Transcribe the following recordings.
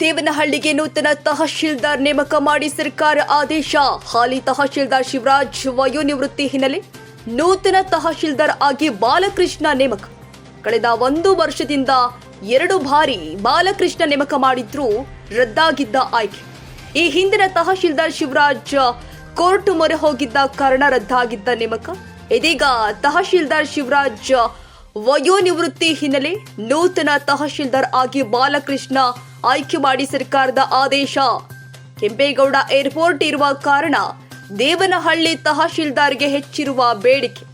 ದೇವನಹಳ್ಳಿಗೆ ನೂತನ ತಹಶೀಲ್ದಾರ್ ನೇಮಕ ಮಾಡಿ ಸರ್ಕಾರ ಆದೇಶ. ಹಾಲಿ ತಹಶೀಲ್ದಾರ್ ಶಿವರಾಜ್ ವಯೋನಿವೃತ್ತಿ ಹಿನ್ನೆಲೆ ನೂತನ ತಹಶೀಲ್ದಾರ್ ಆಗಿ ಬಾಲಕೃಷ್ಣ ನೇಮಕ. ಕಳೆದ ಒಂದು ವರ್ಷದಿಂದ ಎರಡು ಬಾರಿ ಬಾಲಕೃಷ್ಣ ನೇಮಕ ಮಾಡಿದ್ರೂ ರದ್ದಾಗಿದ್ದ ಆಯ್ಕೆ. ಈ ಹಿಂದಿನ ತಹಶೀಲ್ದಾರ್ ಶಿವರಾಜ್ ಕೋರ್ಟ್ ಮೊರೆ ಹೋಗಿದ್ದ ಕಾರಣ ರದ್ದಾಗಿದ್ದ ನೇಮಕ. ಇದೀಗ ತಹಶೀಲ್ದಾರ್ ಶಿವರಾಜ್ ವಯೋನಿವೃತ್ತಿ ಹಿನ್ನೆಲೆ ನೂತನ ತಹಶೀಲ್ದಾರ್ ಆಗಿ ಬಾಲಕೃಷ್ಣ ಆಯ್ಕೆ ಮಾಡಿ ಸರ್ಕಾರದ ಆದೇಶ. ಕೆಂಪೇಗೌಡ ಏರ್ಪೋರ್ಟ್ ಇರುವ ಕಾರಣ ದೇವನಹಳ್ಳಿ ತಹಶೀಲ್ದಾರ್ಗೆ ಹೆಚ್ಚಿರುವ ಬೇಡಿಕೆ.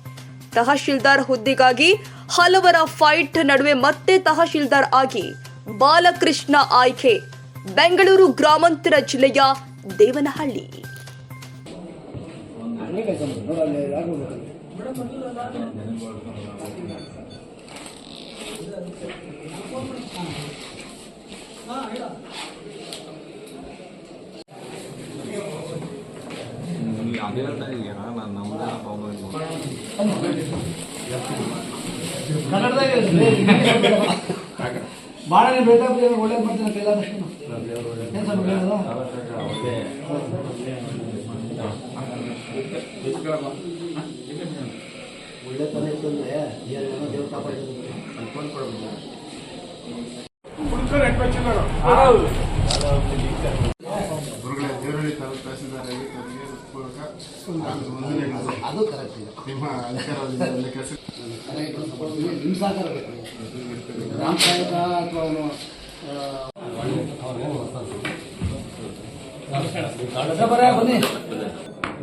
ತಹಶೀಲ್ದಾರ್ ಹುದ್ದೆಗಾಗಿ ಹಲವರ ಫೈಟ್ ನಡುವೆ ಮತ್ತೆ ತಹಶೀಲ್ದಾರ್ ಆಗಿ ಬಾಲಕೃಷ್ಣ ಆಯ್ಕೆ. ಬೆಂಗಳೂರು ಗ್ರಾಮಾಂತರ ಜಿಲ್ಲೆಯ ದೇವನಹಳ್ಳಿ. ನೀವು ಅದೇ ಹೇಳ್ತಾ ಇದೀಯಾ ನಾನು ನಮ್ಮದೇ ಭಾಳ ಬೇಕಾದ್ರೆ ಒಳ್ಳೇದು ಮಾಡ್ತೀನಿ ಕೈಲಾದಷ್ಟು ಏನು ಸ್ವಾಮಿ ಹೇಳೋದು? ಒಳ್ಳೆ ತನ ಇತ್ತಂದ್ರೆ ಏನೇನೋ ದೇವ್ರು ಕಾಪಾಡಿದ್ರು ಗುರುಗಳ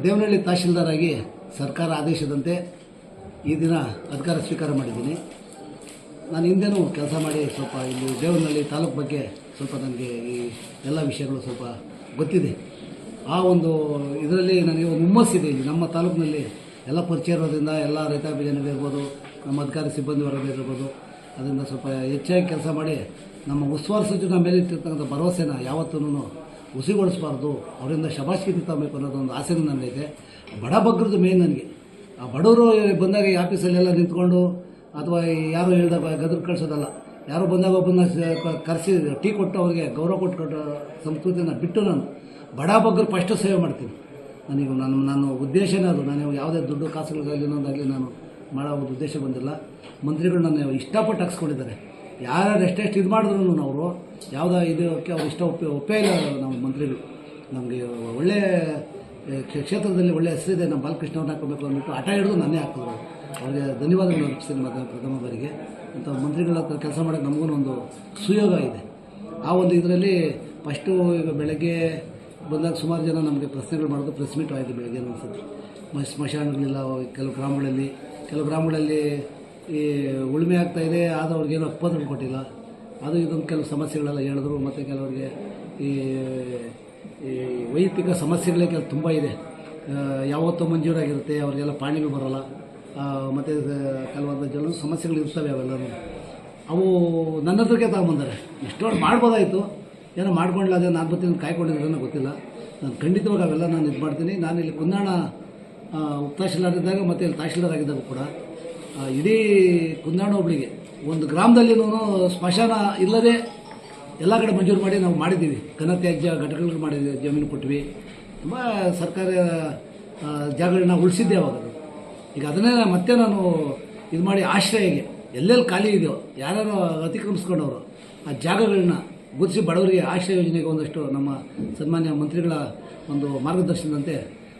ದೇವರಳ್ಳಿ ತಹಶೀಲ್ದಾರ್ ಆಗಿ ದೇವನಹಳ್ಳಿ ಸರ್ಕಾರ ಆದೇಶದಂತೆ ಈ ದಿನ ಅಧಿಕಾರ ಸ್ವೀಕಾರ ಮಾಡಿದ್ದೀನಿ. ನಾನು ಹಿಂದೆನೂ ಕೆಲಸ ಮಾಡಿ ಸ್ವಲ್ಪ ಇಲ್ಲಿ ದೇವನಹಳ್ಳಿ ತಾಲೂಕು ಬಗ್ಗೆ ಸ್ವಲ್ಪ ನನಗೆ ಈ ಎಲ್ಲ ವಿಷಯಗಳು ಸ್ವಲ್ಪ ಗೊತ್ತಿದೆ. ಆ ಒಂದು ಇದರಲ್ಲಿ ನನಗೆ ಒಂದು ಹುಮ್ಮಸ್ಸಿದೆ ಇಲ್ಲಿ. ನಮ್ಮ ತಾಲೂಕಿನಲ್ಲಿ ಎಲ್ಲ ಪರಿಚಯ ಇರೋದ್ರಿಂದ ಎಲ್ಲ ರೈತಾಪಿ ಜನರಿರ್ಬೋದು ನಮ್ಮ ಅಧಿಕಾರಿ ಸಿಬ್ಬಂದಿ ವರ್ಗದ ಇರ್ಬೋದು, ಅದರಿಂದ ಸ್ವಲ್ಪ ಹೆಚ್ಚಾಗಿ ಕೆಲಸ ಮಾಡಿ ನಮ್ಮ ಉಸ್ತುವಾರಿ ಸಚಿವನ ಮೇಲೆ ಇಟ್ಟಿರ್ತಕ್ಕಂಥ ಭರವಸೆನ ಯಾವತ್ತೂ ಹುಸಿಗೊಳಿಸಬಾರ್ದು. ಅವರಿಂದ ಶಬಾಷಿಗೆ ತಗೋಬೇಕು ಅನ್ನೋದು ಒಂದು ಆಸೆನೂ ನನ್ನೈತೆ ಬಡ ಬಗ್ಗರದ್ದು ಮೇನ್ ನನಗೆ. ಆ ಬಡವರು ಬಂದಾಗ ಈ ಆಫೀಸಲ್ಲೆಲ್ಲ ನಿಂತ್ಕೊಂಡು ಅಥವಾ ಯಾರು ಹೇಳ್ದಾಗ ಗದ್ರ ಕಳಿಸೋದಲ್ಲ. ಯಾರೋ ಬಂದಾಗ ಒಬ್ಬನ ಕರೆಸಿ, ಟೀ ಕೊಟ್ಟು ಅವ್ರಿಗೆ ಗೌರವ ಕೊಟ್ಟು ಸಂಸ್ಕೃತಿನ ಬಿಟ್ಟು ನಾನು ಬಡ ಬಗ್ಗರು ಫಸ್ಟ್ ಸೇವೆ ಮಾಡ್ತೀನಿ. ನನಗೆ ನನ್ನ ನನ್ನ ಉದ್ದೇಶನೇ ಅದು ನಾನು ಯಾವುದೇ ದುಡ್ಡು ಕಾಸುಗಳಿಗಾಗಲಿ ಇನ್ನೊಂದಾಗಲಿ ನಾನು ಮಾಡೋ ಉದ್ದೇಶ ಬಂದಿಲ್ಲ. ಮಂತ್ರಿಗಳು ನನ್ನ ಇಷ್ಟಪಟ್ಟು ಹಾಕ್ಸ್ಕೊಂಡಿದ್ದಾರೆ. ಯಾರ್ಯಾರು ಎಷ್ಟೆಷ್ಟು ಇದು ಮಾಡಿದ್ರು ಅವರು, ಯಾವುದೋ ಇದಕ್ಕೆ ಅವ್ರು ಇಷ್ಟ ಒಪ್ಪಿ, ಒಪ್ಪೇ ಇಲ್ಲ ನಮ್ಮ ಮಂತ್ರಿಗಳು. ನಮಗೆ ಒಳ್ಳೆಯ ಕ್ಷೇತ್ರದಲ್ಲಿ ಒಳ್ಳೆಯ ಹೆಸರಿದೆ, ನಮ್ಮ ಬಾಲಕೃಷ್ಣ ಅವ್ರನ್ನ ಹಾಕೋಬೇಕು ಅಂದ್ಬಿಟ್ಟು ಹಠ ಹಿಡಿದು ನನ್ನೇ ಹಾಕಿದ್ರು. ಅವ್ರಿಗೆ ಧನ್ಯವಾದಗಳು ಅರ್ಪಿಸ್ತೀನಿ ಮತ್ತೆ ಪ್ರಥಮ ಬಾರಿಗೆ ಅಂತ ಮಂತ್ರಿಗಳ ಹತ್ರ ಕೆಲಸ ಮಾಡೋಕ್ಕೆ ನಮಗೂ ಒಂದು ಸುಯೋಗ ಇದೆ. ಆ ಒಂದು ಇದರಲ್ಲಿ ಫಸ್ಟು ಈಗ ಬೆಳಗ್ಗೆ ಬಂದಾಗ ಸುಮಾರು ಜನ ನಮಗೆ ಪ್ರಶ್ನೆಗಳು ಮಾಡೋದು ಪ್ರೆಸ್ ಮೀಟ್ ಆಯಿತು ಬೆಳಗ್ಗೆ ಅನಿಸುತ್ತೆ ಮ ಸ್ಮಶಾನಗಳಿಲ್ಲ, ಕೆಲವು ಗ್ರಾಮಗಳಲ್ಲಿ. ಕೆಲವು ಗ್ರಾಮಗಳಲ್ಲಿ ಈ ಉಳುಮೆ ಆಗ್ತಾ ಇದೆ. ಆದರೂ ಅವ್ರಿಗೇನು ಒಪ್ಪಂದಗಳು ಕೊಟ್ಟಿಲ್ಲ. ಅದು ಇದೊಂದು ಕೆಲವು ಸಮಸ್ಯೆಗಳೆಲ್ಲ ಹೇಳಿದ್ರು. ಮತ್ತು ಕೆಲವರಿಗೆ ಈ ಈ ವೈಯಕ್ತಿಕ ಸಮಸ್ಯೆಗಳೇ ಕೆಲವು ತುಂಬ ಇದೆ. ಯಾವತ್ತೋ ಮಂಜೂರಾಗಿರುತ್ತೆ. ಅವ್ರಿಗೆಲ್ಲ ಪಾಣಿಗೂ ಬರೋಲ್ಲ. ಮತ್ತು ಕೆಲವೊಂದು ಜನ ಸಮಸ್ಯೆಗಳು ಇರ್ತವೆ ಅವೆಲ್ಲರೂ ಅವು ನನ್ನ ಹತ್ರಕ್ಕೆ ತಗೊಂಬಂದಾರೆ ಎಷ್ಟೊಂದು ಮಾಡ್ಬೋದಾಯಿತು. ಏನೋ ಮಾಡ್ಕೊಂಡಿಲ್ಲ ಅದೇ ನಾನು ಬರ್ತೀನಿ ಕಾಯ್ಕೊಂಡಿದ್ರೆ ಗೊತ್ತಿಲ್ಲ. ನಾನು ಖಂಡಿತವಾಗಿ ಅವೆಲ್ಲ ನಾನು ಇದು ಮಾಡ್ತೀನಿ. ನಾನು ಇಲ್ಲಿ ಕುಂದಾಣ ತಹಶೀಲ್ದಾರ್ ಇದ್ದಾಗ ಮತ್ತು ಇಲ್ಲಿ ತಹಶೀಲ್ದಾರ್ ಆಗಿದ್ದಾಗ ಕೂಡ. ಇಡೀ ಕುಂದಾಣ ಒಬ್ಬಳಿಗೆ ಒಂದು ಗ್ರಾಮದಲ್ಲಿನೂ ಸ್ಮಶಾನ ಇಲ್ಲದೆ ಎಲ್ಲ ಕಡೆ ಮಂಜೂರು ಮಾಡಿ ನಾವು ಮಾಡಿದ್ದೀವಿ. ಘನತ್ಯಾಜ್ಯ ಘಟಕಗಳು ಮಾಡಿದ್ದೀವಿ. ಜಮೀನು ಕೊಟ್ವಿ. ತುಂಬ ಸರ್ಕಾರ ಜಾಗಗಳನ್ನ ಉಳಿಸಿದ್ದೆ ಅವಾಗ. ಈಗ ಅದನ್ನೇ ಮತ್ತೆ ನಾನು ಇದು ಮಾಡಿ ಆಶ್ರಯಗೆ. ಎಲ್ಲೆಲ್ಲಿ ಖಾಲಿ ಇದೆಯೋ, ಯಾರ್ಯಾರು ಅತಿಕ್ರಮಿಸ್ಕೊಂಡವರು, ಆ ಜಾಗಗಳನ್ನ ಗುರುತಿಸಿ ಬಡವರಿಗೆ ಆಶ್ರಯ ಯೋಜನೆಗೆ ಒಂದಷ್ಟು ನಮ್ಮ ಸನ್ಮಾನ್ಯ ಮಂತ್ರಿಗಳ ಒಂದು ಮಾರ್ಗದರ್ಶನದಂತೆ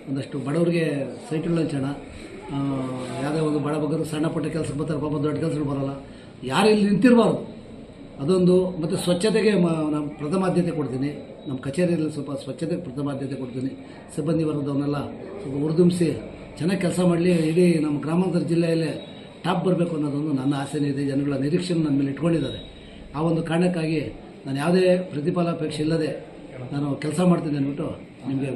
ಒಂದಷ್ಟು ಬಡವರಿಗೆ ಸೈಟ್ಗಳು ಹಂಚೋಣ ಯಾವುದೇ ಒಂದು ಬಡ ಬಗ್ಗರು ಸಣ್ಣ ಪುಟ್ಟ ಕೆಲಸಕ್ಕೆ ಬರ್ತಾರೆ, ಪಾಪ ದೊಡ್ಡ ಕೆಲಸಗಳು ಬರೋಲ್ಲ. ಯಾರು ಇಲ್ಲಿ ನಿಂತಿರಬಾರ್ದು. ಅದೊಂದು ಮತ್ತು ಸ್ವಚ್ಛತೆಗೆ ನಾನು ಪ್ರಥಮ ಆದ್ಯತೆ ಕೊಡ್ತೀನಿ. ನಮ್ಮ ಕಚೇರಿಯಲ್ಲಿ ಸ್ವಲ್ಪ ಸ್ವಚ್ಛತೆಗೆ ಪ್ರಥಮ ಆದ್ಯತೆ ಕೊಡ್ತೀನಿ. ಸಿಬ್ಬಂದಿ ವರ್ಗದವನ್ನೆಲ್ಲ ಸ್ವಲ್ಪ ಹುರಿದುಂಬಿಸಿ ಚೆನ್ನಾಗಿ ಕೆಲಸ ಮಾಡಲಿ, ಇಡೀ ನಮ್ಮ ಗ್ರಾಮಾಂತರ ಜಿಲ್ಲೆಯಲ್ಲೇ ಟಾಪ್ ಬರಬೇಕು ಅನ್ನೋದೊಂದು ನನ್ನ ಆಸೆನೇ ಇದೆ, ಜನಗಳ ನಿರೀಕ್ಷೆ ನನ್ನ ಮೇಲೆ ಇಟ್ಕೊಂಡಿದ್ದಾರೆ. ಆ ಒಂದು ಕಾರಣಕ್ಕಾಗಿ ನಾನು ಯಾವುದೇ ಪ್ರತಿಫಲಾಪೇಕ್ಷೆ ಇಲ್ಲದೆ ನಾನು ಕೆಲಸ ಮಾಡ್ತೀನಿ ಅಂದ್ಬಿಟ್ಟು ನಿಮಗೆ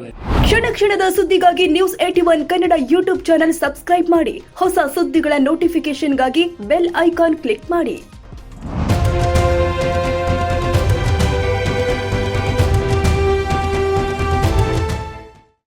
ಕ್ಷಣ ಕ್ಷಣದ ಸುದ್ದಿಗಾಗಿ news AT one Kannada YouTube channel subscribe ಮಾಡಿ. ಹೊಸ ಸುದ್ದಿಗಳ ನೋಟಿಫಿಕೇಶನ್ಗಾಗಿ ಬೆಲ್ ಐಕಾನ್ ಕ್ಲಿಕ್ ಮಾಡಿ.